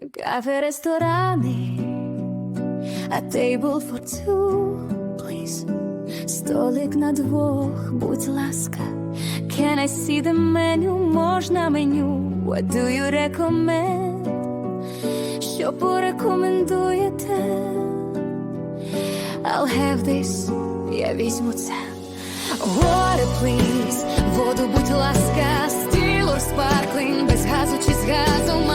кафе, ресторани, a table for two, please. Столик на двох, будь ласка. Can I see the menu? Можна меню? What do you recommend? Що порекомендуєте? I'll have this, я візьму це. Water, please, воду, будь ласка, стілор спарклін, без газу чи з газом,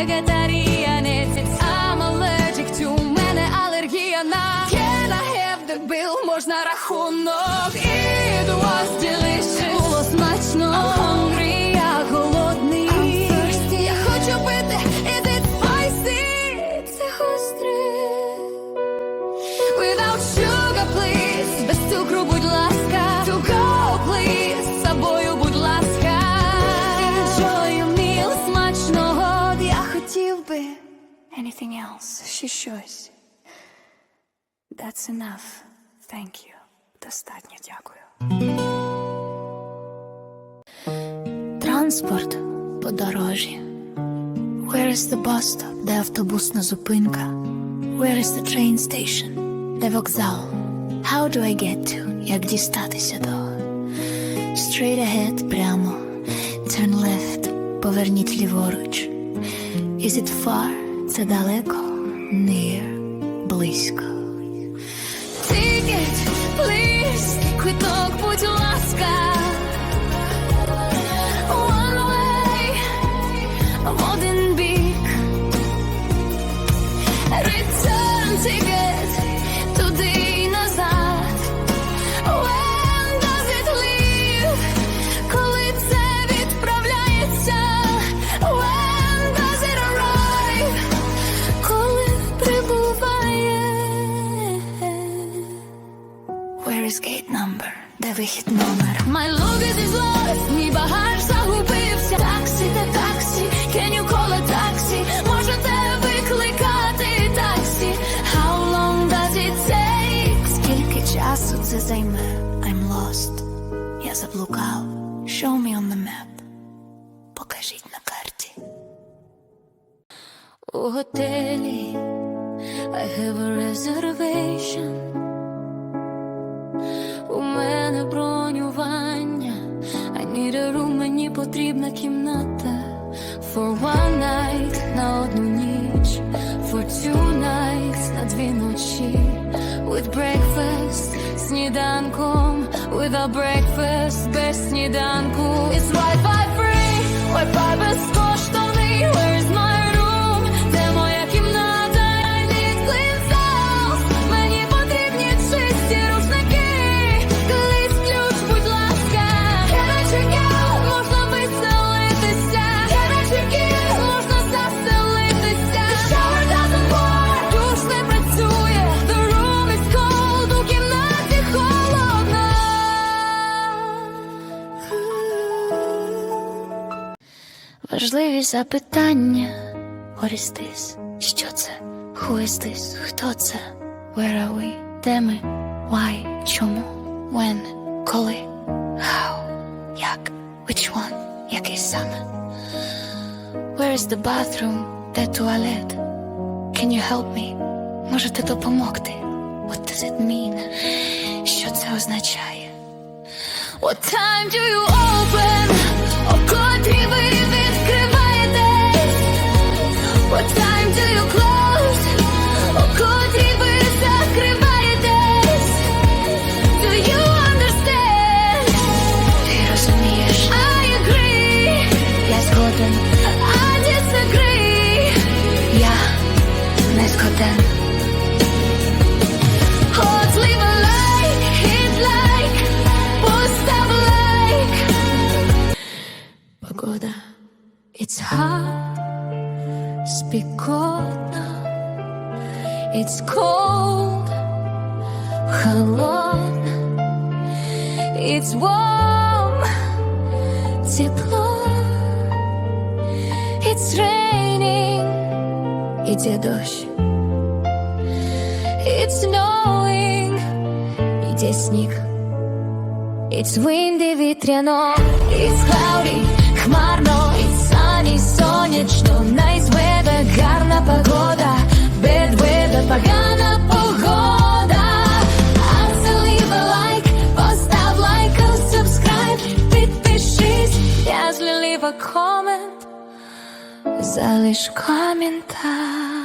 вегетаріанець, I'm allergic to, у мене алергія на Can I have the bill, можна рахунок, It was delicious, було смачно, I'm hungry, я голодний, I'm thirsty, я хочу пити, is it spicy, це гостре. Without sugar, please хотів би Anything else Ще щось That's enough Thank you Достатньо дякую Транспорт подорожі Where is the bus stop? Де автобусна зупинка? Where is the train station? Де вокзал? How do I get to? Як дістатися до? Straight ahead, прямо. Turn left, поверніть ліворуч. Is it far? Це далеко? Near, близько. Ticket, please, квиток, будь ласка. Вихід номер? My luggage is lost, мій багаж загубився. Таксі та таксі, can you call a taxi? Можете викликати таксі? How long does it take? Скільки часу це займе? I'm lost. Я заблукав. Show me on the map. Покажіть на карті. У готелі I have a reservation. Room, мені потрібна кімната. For one night на одну ніч. For two nights на дві ночі. With breakfast, сніданком. Without breakfast, без сніданку. It's Wi-Fi free, Wi-Fi безкоштовний. Важливі запитання. This? Що це? Who is this? Хто це? Where are we? Де ми? Why? Чому? When? Коли? How? Як? Which one? Який саме? Where is the bathroom? Де туалет? Can you help me? Можете допомогти? What does it mean? Що це означає? What time do you open? О котрій ви hot, it's cold, холодно, it's warm, тепло, it's raining, іде дощ. It's snowing, іде сніг. It's windy, вітряно, it's cloudy, хмарно, 在历史画面打。